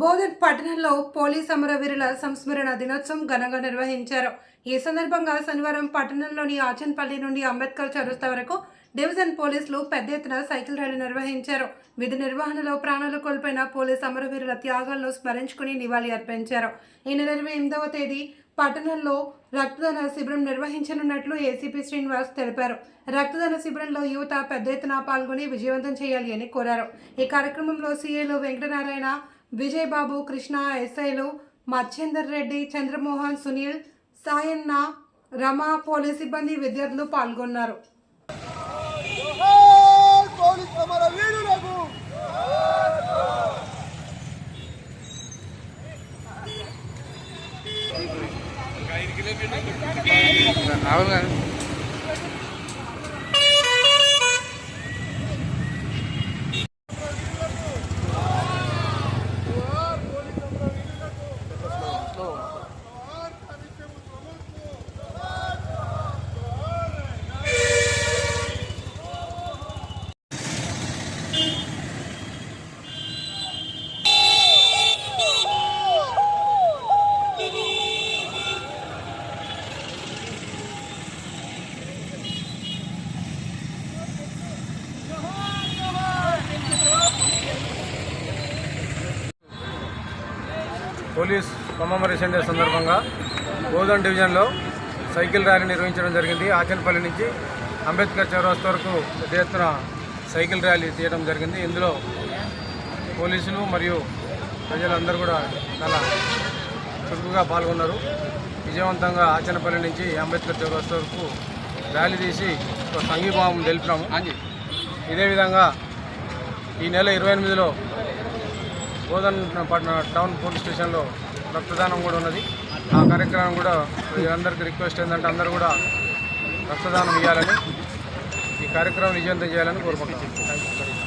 బోధన్ పట్టణంలో పోలీస్ అమరవీరుల సంస్మరణ దినోత్సవం ఘనంగా నిర్వహించారు. ఈ సందర్భంగా శనివారం పట్టణంలోని ఆచన్పల్లి నుండి అంబేద్కర్ చౌరస్తా వరకు డివిజన్ పోలీసులు పెద్ద ఎత్తున సైకిల్ ర్యాలీ నిర్వహించారు. విధి నిర్వహణలో ప్రాణాలు కోల్పోయిన పోలీస్ అమరవీరుల త్యాగాలను స్మరించుకుని నివాళి అర్పించారు. ఈ నెల ఇరవై ఎనిమిదవ తేదీ పట్టణంలో రక్తదాన శిబిరం నిర్వహించనున్నట్లు ఏసీపీ శ్రీనివాస్ తెలిపారు. రక్తదాన శిబిరంలో యువత పెద్ద ఎత్తున పాల్గొని విజయవంతం చేయాలి అని కోరారు. ఈ కార్యక్రమంలో సీఏలు వెంకటనారాయణ విజయ్ బాబు కృష్ణ ఎస్ఐలు మచ్చేందర్ రెడ్డి చంద్రమోహన్ సునీల్ సాయన్న రమ పోలీస్ సిబ్బంది విద్యార్థులు పాల్గొన్నారు. జోహార్ పోలీస్ కమమరేషన్ డే సందర్భంగా గోధన్ డివిజన్లో సైకిల్ ర్యాలీ నిర్వహించడం జరిగింది. ఆచనపల్లి నుంచి అంబేద్కర్ చౌరస్తా వరకు పెద్ద ఎత్తున సైకిల్ ర్యాలీ తీయడం జరిగింది. ఇందులో పోలీసులు మరియు ప్రజలందరూ కూడా చాలా చురుకుగా పాల్గొన్నారు. విజయవంతంగా ఆచనపల్లి నుంచి అంబేద్కర్ చౌరస్తా వరకు ర్యాలీ తీసి ఒక సంఘీభావం తెలిపినాము ఇదే విధంగా ఈ నెల ఇరవై ఎనిమిదిలో బోధన్ పట్న టౌన్ పోలీస్ స్టేషన్లో రక్తదానం కూడా ఉన్నది. ఆ కార్యక్రమం కూడా అందరికీ రిక్వెస్ట్ ఏంటంటే అందరూ కూడా రక్తదానం ఇవ్వాలని ఈ కార్యక్రమం విజయవంతం చేయాలని కోరుకుంటున్నాను